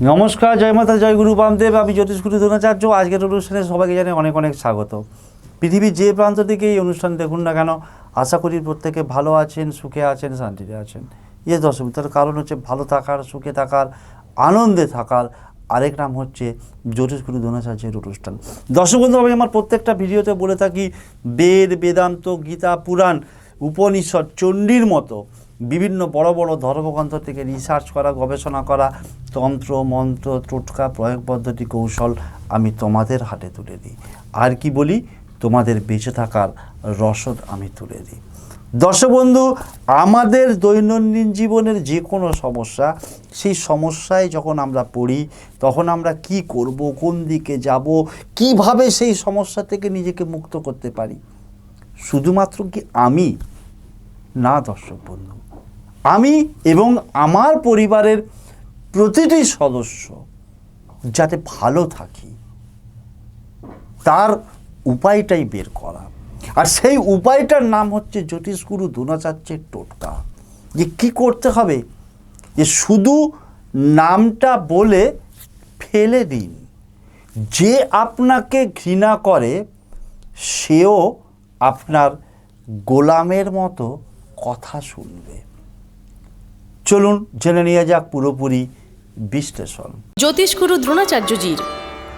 নমস্কার, জয় মাতা, জয় গুরু, বামদেব, আমি জ্যোতিষ গুরু দ্রোণাচার্য। আজকের অনুষ্ঠানে সবাইকে জানাই অনেক অনেক স্বাগত। পৃথিবীর যে প্রান্ত থেকে এই অনুষ্ঠান দেখুন না কেন, আশা করি প্রত্যেকে ভালো আছেন, সুখে আছেন, শান্তিতে আছেন। ইয়ে দর্শক তার কারণ হচ্ছে ভালো থাকার, সুখে থাকার, আনন্দে থাকার আরেক নাম হচ্ছে জ্যোতিষ গুরু দ্রোণাচার্যের অনুষ্ঠান। দর্শক বন্ধু, আমি আমার প্রত্যেকটা ভিডিওতে বলে থাকি, বেদ, বেদান্ত, গীতা, পুরাণ, উপনিষদ, চণ্ডীর মতো বিভিন্ন বড় বড় ধর্মগ্রন্থ থেকে রিসার্চ করা, গবেষণা করা, তন্ত্র, মন্ত্র, টোটকা, প্রয়োগ পদ্ধতি, কৌশল আমি তোমাদের হাতে তুলে দিই। আর কি বলি? তোমাদের বেঁচে থাকার রসদ আমি তুলে দিই। দর্শক বন্ধু, আমাদের দৈনন্দিন জীবনের যে কোনো সমস্যা, সেই সমস্যায় যখন আমরা পড়ি, তখন আমরা কি করব, কোন দিকে যাব, কীভাবে সেই সমস্যা থেকে নিজেকে মুক্ত করতে পারি? শুধুমাত্র কি আমি? না দর্শক বন্ধু। আমি এবং আমার পরিবারের প্রতিটি সদস্য যাতে ভালো থাকি, তার উপায়টাই বের করা। আর সেই উপায়টার নাম হচ্ছে জ্যোতিষগুরু দ্রোণাচার্যের টোটকা। যে কি করতে হবে? যে শুধু নামটা বলে ফেলে দিন। যে আপনাকে ঘৃণা করে, সেও আপনার গোলামের মতো কথা শুনবে। চলুন জেনে নেওয়া যাক পুরোপুরি বিশ্লেষণ। জ্যোতিষগুরু দ্রোণাচার্যজির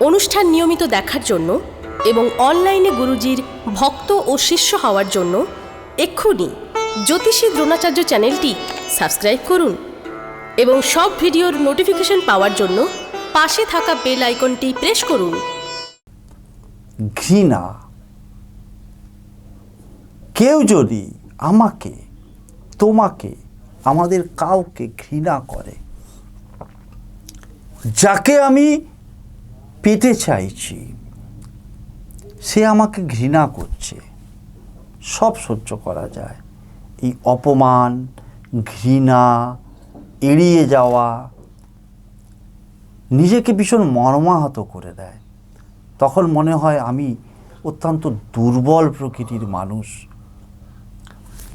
অনুষ্ঠান নিয়মিত দেখার জন্য এবং অনলাইনে গুরুজির ভক্ত ও শিষ্য হওয়ার জন্য এক্ষুনি জ্যোতিষী দ্রোণাচার্য চ্যানেলটি সাবস্ক্রাইব করুন এবং সব ভিডিওর নোটিফিকেশন পাওয়ার জন্য পাশে থাকা বেল আইকনটি প্রেস করুন। ঘৃণা। কেউ যদি আমাকে তোমাকে আমাদের কাউকে ঘৃণা করে। যাকে আমি পেতে চাইছি, সে আমাকে ঘৃণা করছে। সব সহ্য করা যায়। এই অপমান, ঘৃণা, এড়িয়ে যাওয়া নিজেকে ভীষণ মর্মাহত করে দেয়। তখন মনে হয় আমি অত্যন্ত দুর্বল প্রকৃতির মানুষ।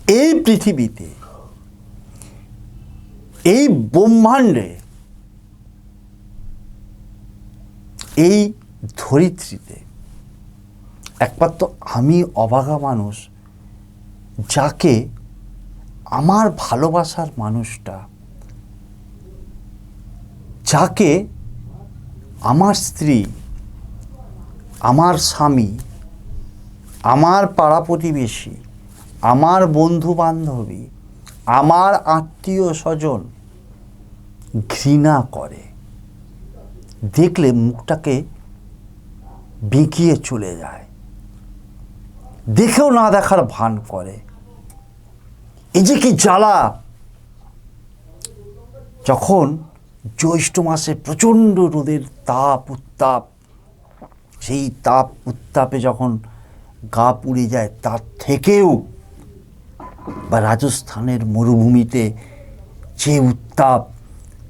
এই পৃথিবীতে এই ব্রহ্মাণ্ডে, এই ধরিত্রীতে একমাত্র আমি অবাগা মানুষ যাকে আমার ভালোবাসার মানুষটা, যাকে আমার স্ত্রী, আমার স্বামী, আমার পাড়া প্রতিবেশী, আমার বন্ধু বান্ধবী আমার আত্মীয় স্বজন ঘৃণা করে। দেখলে মুখটাকে বেঁকিয়ে চলে যায়। দেখেও না দেখার ভান করে। এই যে কি জ্বালা! যখন জ্যৈষ্ঠ মাসে প্রচণ্ড রোদের তাপ উত্তাপ, সেই তাপ উত্তাপে যখন গা পুড়ে যায়, তার থেকেও বা রাজস্থানের মরুভূমিতে যে উত্তাপ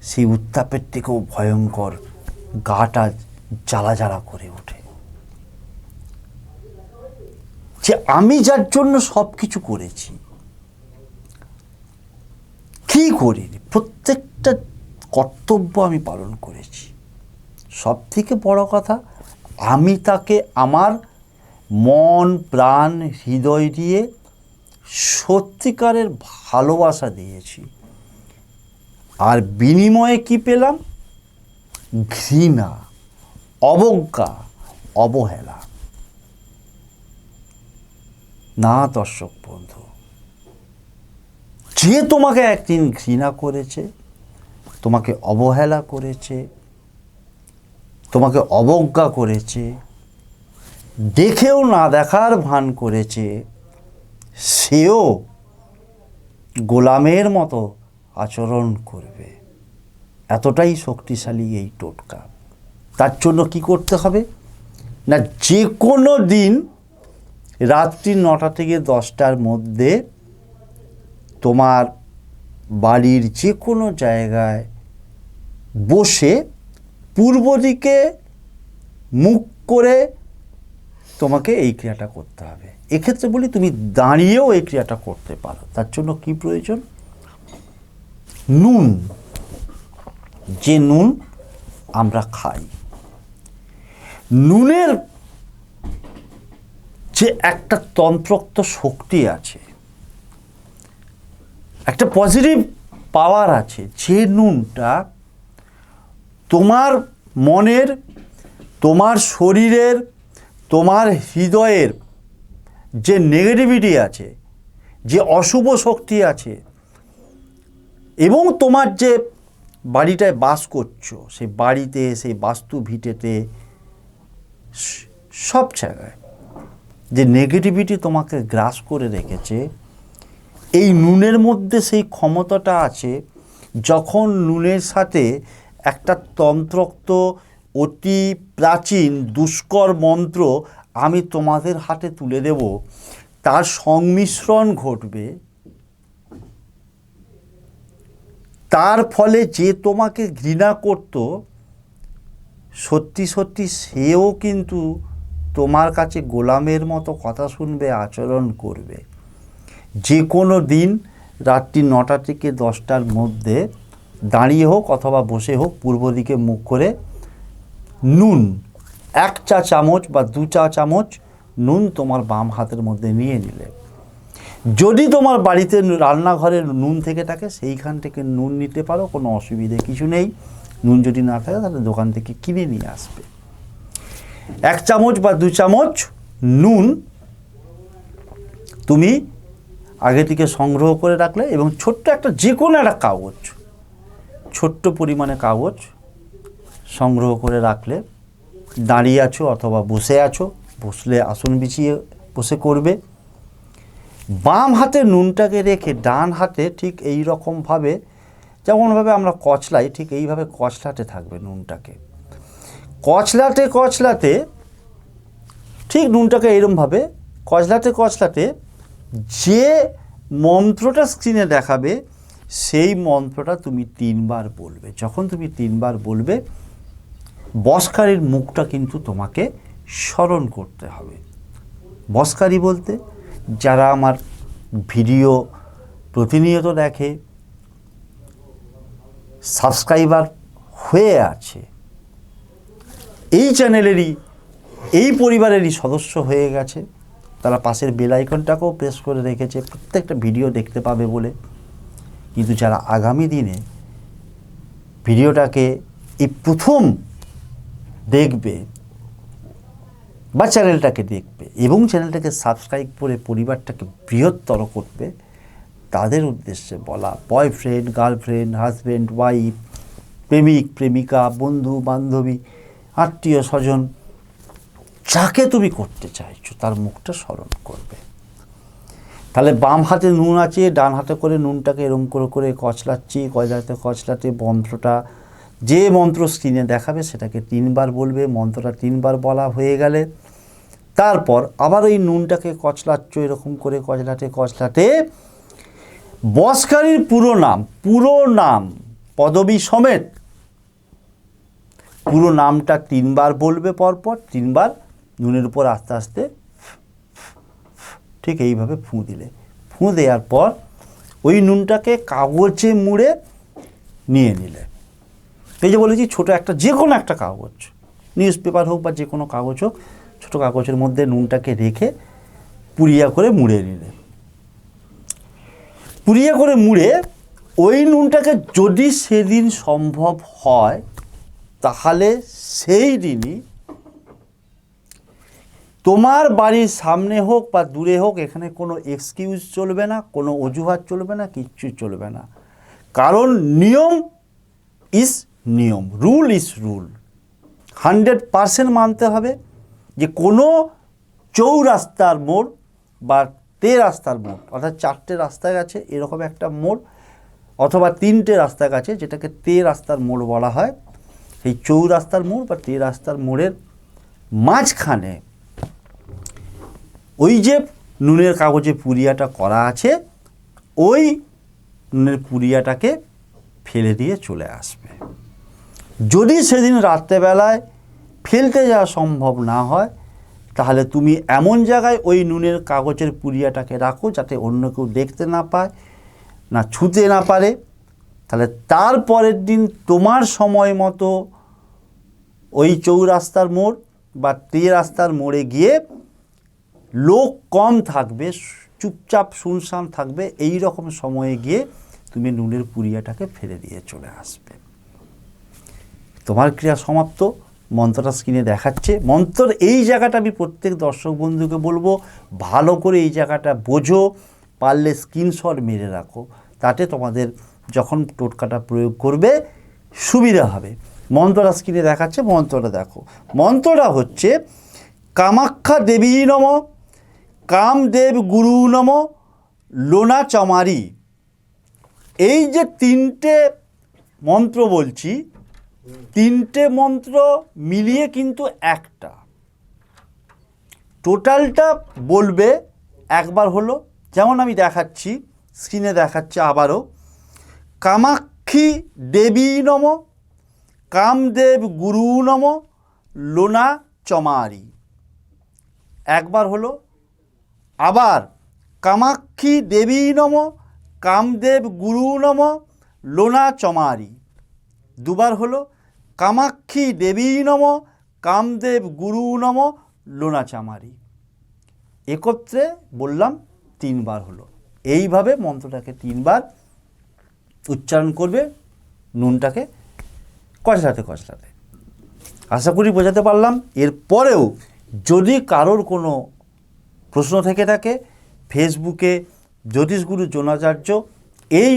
সেই উত্তাপের থেকেও ভয়ঙ্কর গাটা জ্বালা জ্বালা করে ওঠে। যে আমি যার জন্য সব কিছু করেছি, কি করিনি প্রত্যেকটা কর্তব্য আমি পালন করেছি। সব থেকে বড় কথা, আমি তাকে আমার মন, প্রাণ, হৃদয় দিয়ে সত্যিকারের ভালোবাসা দিয়েছি। আর বিনিময়ে কি পেলাম? ঘৃণা, অবজ্ঞা, অবহেলা। না, দর্শক বন্ধু, যে তোমাকে একদিন ঘৃণা করেছে, তোমাকে অবহেলা করেছে, তোমাকে অবজ্ঞা করেছে, দেখেও না দেখার ভান করেছে, সেও গোলামের মতো আচরণ করবে। এতটাই শক্তিশালী এই টোটকা। তার জন্য কি করতে হবে? না যে কোনো দিন রাত্রি নটা থেকে দশটার মধ্যে তোমার বাড়ির যে কোনো জায়গায় বসে পূর্ব দিকে মুখ করে তোমাকে এই ক্রিয়াটা করতে হবে। এক্ষেত্রে বলি তুমি দাঁড়িয়েও এই ক্রিয়াটা করতে পারো। তার জন্য কি প্রয়োজন? নুন, যে নুন আমরা খাই। নুনের যে একটা তন্ত্রোক্ত শক্তি আছে, একটা পজিটিভ পাওয়ার আছে, যে নুনটা তোমার মনের, তোমার শরীরের, তোমার হৃদয়ের যে নেগেটিভিটি আছে, যে অশুভ শক্তি আছে এবং তোমার যে বাড়িটায় বাস করছ, সেই বাড়িতে, সেই বাস্তু ভিটেতে, সব জায়গায় যে নেগেটিভিটি তোমাকে গ্রাস করে রেখেছে, এই নুনের মধ্যে সেই ক্ষমতাটা আছে, যখন নুনের সাথে একটা তন্ত্রোক্ত অতি প্রাচীন, দুষ্কর মন্ত্র আমি তোমাদের হাতে তুলে দেব, তার সংমিশ্রণ ঘটবে তার ফলে যে তোমাকে ঘৃণা করত, সত্যি সত্যি সেও কিন্তু তোমার কাছে গোলামের মতো কথা শুনবে, আচরণ করবে। যে কোনো দিন রাত্রি নটা থেকে দশটার মধ্যে দাঁড়িয়ে হোক অথবা বসে হোক, পূর্ব দিকে মুখ করে নুন, এক চা চামচ বা দু চা চামচ নুন তোমার বাম হাতের মধ্যে নিয়ে নিলে। যদি তোমার বাড়িতে রান্নাঘরে নুন থেকে থাকে, সেইখান থেকে নুন নিতে পারো, কোনো অসুবিধে কিছু নেই। নুন যদি না থাকে, তাহলে দোকান থেকে কিনে নিয়ে আসবে। এক চামচ বা দু চামচ নুন তুমি আগে থেকে সংগ্রহ করে রাখলে এবং ছোট্ট একটা যে কোনো একটা কাগজ, ছোট্ট পরিমাণে কাগজ সংগ্রহ করে রাখলে, দাঁড়িয়ে আছো অথবা বসে আছো, বসলে আসন বিছিয়ে, বসে করবে। বাম হাতে নুনটাকে রেখে ডান হাতে ঠিক এই রকমভাবে যেমনভাবে আমরা কচলাই, ঠিক এইভাবে কচলাতে থাকবে নুনটাকে। কচলাতে কচলাতে, ঠিক নুনটাকে এইরকমভাবে কচলাতে কচলাতে যে মন্ত্রটা স্ক্রিনে দেখাবে, সেই মন্ত্রটা তুমি তিনবার বলবে। যখন তুমি তিনবার বলবে, বসকারীর মুখটা কিন্তু তোমাকে স্মরণ করতে হবে। বসকারী বলতে যারা আমার ভিডিও প্রতিনিয়ত দেখে, সাবস্ক্রাইবার হয়ে আছে, এই চ্যানেলেরই, এই পরিবারেরই সদস্য হয়ে গেছে। তারা পাশের বেল আইকনটাকেও প্রেস করে রেখেছে, প্রত্যেকটা ভিডিও দেখতে পাবে বলে। কিন্তু যারা আগামী দিনে ভিডিওটাকে এই প্রথম দেখবে বা চ্যানেলটাকে দেখবে এবং চ্যানেলটাকে সাবস্ক্রাইব করে পরিবারটাকে বৃহত্তর করবে, তাদের উদ্দেশ্যে বলা বয়ফ্রেন্ড গার্লফ্রেন্ড হাজব্যান্ড ওয়াইফ প্রেমিক, প্রেমিকা, বন্ধু, বান্ধবী, আত্মীয় স্বজন, যাকে তুমি করতে চাইছো, তার মুখটা স্মরণ করবে। তাহলে বাম হাতে নুন আছে, ডান হাতে করে নুনটাকে এরম করে করে কচলাচ্ছি কচলাতে কচলাতে মন্ত্রটা যে মন্ত্র স্ক্রিনে দেখাবে সেটাকে তিনবার বলবে, মন্ত্রটা তিনবার বলা হয়ে গেলে। তারপর আবার ওই নুনটাকে কচলাচ্ছ এরকম করে কচলাতে কচলাতে বসকারীর পুরো নাম পুরো নাম, পদবী সমেত। পুরো নামটা তিনবার বলবে পরপর, তিনবার নুনের উপর আস্তে আস্তে ঠিক এইভাবে ফুঁ দিলে। ফুঁ দেওয়ার পর ওই নুনটাকে কাগজে মুড়ে নিয়ে নিলে। এই যে বলেছি, ছোটো একটা, যে কোনো একটা কাগজ, নিউজ পেপার হোক বা যে কোনো কাগজ হোক, ছোটো কাগজের মধ্যে নুনটাকে রেখে পুড়িয়া করে মুড়ে নিলে পুড়িয়া করে মুড়ে ওই নুনটাকে যদি সেদিন সম্ভব হয়, তাহলে সেই দিনই তোমার বাড়ির সামনে হোক বা দূরে হোক, এখানে কোনো এক্সকিউজ চলবে না, কোনো অজুহাত চলবে না, কিচ্ছু চলবে না। কারণ নিয়ম ইজ নিয়ম। Rule is rule hundred percent মানতে হবে যে কোনো চৌরাস্তার মোড় বা তে রাস্তার মোড়, অর্থাৎ চারটে রাস্তা গেছে, এরকম একটা মোড়, অথবা তিনটে রাস্তা গেছে, যেটাকে তে রাস্তার মোড় বলা হয়। সেই চৌরাস্তার মোড় বা তে রাস্তার মোড়ের মাঝখানে ওই যে নুনের কাগজে পুরিয়াটা করা আছে, ওই নুনের পুরিয়াটাকে ফেলে দিয়ে চলে আসবে। যদি সেদিন রাত্রেবেলায় ফেলতে যাওয়া সম্ভব না হয়, তাহলে তুমি এমন জায়গায় ওই নুনের কাগজের পুরিয়াটাকে রাখো যাতে অন্য কেউ দেখতে না পায় না ছুতে না পারে। তাহলে তারপরের দিন তোমার সময় মতো ওই চৌরাস্তার মোড় বা তে রাস্তার মোড়ে গিয়ে লোক কম থাকবে, চুপচাপ শুনশান থাকবে এই রকম সময়ে গিয়ে তুমি নুনের পুরিয়াটাকে ফেলে দিয়ে চলে আসবে। তোমার ক্রিয়া সমাপ্ত, মন্ত্রটা স্ক্রিনে দেখাচ্ছে। মন্ত্রর এই জায়গাটা আমি প্রত্যেক দর্শক বন্ধুকে বলব, ভালো করে এই জায়গাটা বোঝো, পারলে স্ক্রিনশট মেরে রাখো। তাতে তোমাদের যখন টোটকাটা প্রয়োগ করবে, সুবিধা হবে। মন্ত্রটা স্ক্রিনে দেখাচ্ছে, মন্ত্রটা দেখো। মন্ত্রটা হচ্ছে, কামাখ্যা দেবী নম, কামদেব গুরু নম, লোনা চমারি। এই যে তিনটে মন্ত্র বলছি তিনটে মন্ত্র মিলিয়ে কিন্তু একটা। টোটালটা বলবে একবার হলো, যেমন আমি দেখাচ্ছি স্ক্রিনে দেখাচ্ছে আবারও। কামাক্ষী দেবী নম, কামদেব গুরু নম, লোনা চমারি। একবার হলো, আবার কামাক্ষী দেবী নম, কামদেব গুরু নম, লোনা চমারি। দুবার হলো কামাক্ষী দেবী নম, কামদেব গুরু নম লোনা চামারি একত্রে বললাম তিনবার হলো। এইভাবে মন্ত্রটাকে তিনবার উচ্চারণ করবে, নুনটাকে কচলাতে কচলাতে আশা করি বোঝাতে পারলাম। এরপরেও যদি কারোর কোনো প্রশ্ন থেকে থাকে, ফেসবুকে জ্যোতিষগুরু জোনাচার্য, এই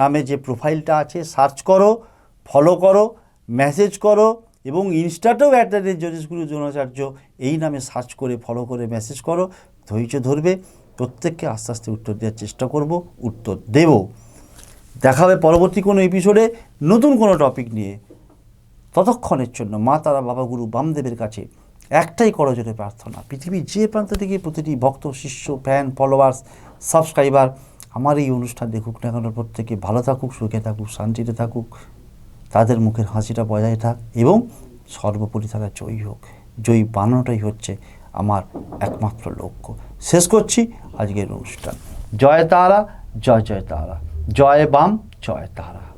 নামে যে প্রোফাইলটা আছে, সার্চ করো, ফলো করো মেসেজ করো এবং ইনস্টাতেও at the rate Jyotishguru Jonacharya এই নামে সার্চ করে ফলো করে মেসেজ করো, ধৈর্য ধরবে, প্রত্যেককে আস্তে আস্তে উত্তর দেওয়ার চেষ্টা করব, উত্তর দেব। দেখা হবে পরবর্তী কোনো এপিসোডে নতুন কোনো টপিক নিয়ে। ততক্ষণের জন্য মা, তারা, বাবা, গুরু, বামদেবের কাছে একটাই করজোরে প্রার্থনা। পৃথিবীর যে প্রান্ত থেকে প্রতিটি ভক্ত, শিষ্য ফ্যান ফলোয়ার্স সাবস্ক্রাইবার আমার এই অনুষ্ঠান দেখুক না কেন, প্রত্যেকে ভালো থাকুক, সুখে থাকুক, শান্তিতে থাকুক তাদের মুখের হাসিটা বজায় থাক এবং সর্বোপরি তারা জয়ী হোক। জয়ী বানানোটাই হচ্ছে আমার একমাত্র লক্ষ্য। শেষ করছি আজকের অনুষ্ঠান। জয় তারা, জয় জয় তারা। জয় বাম, জয় তারা।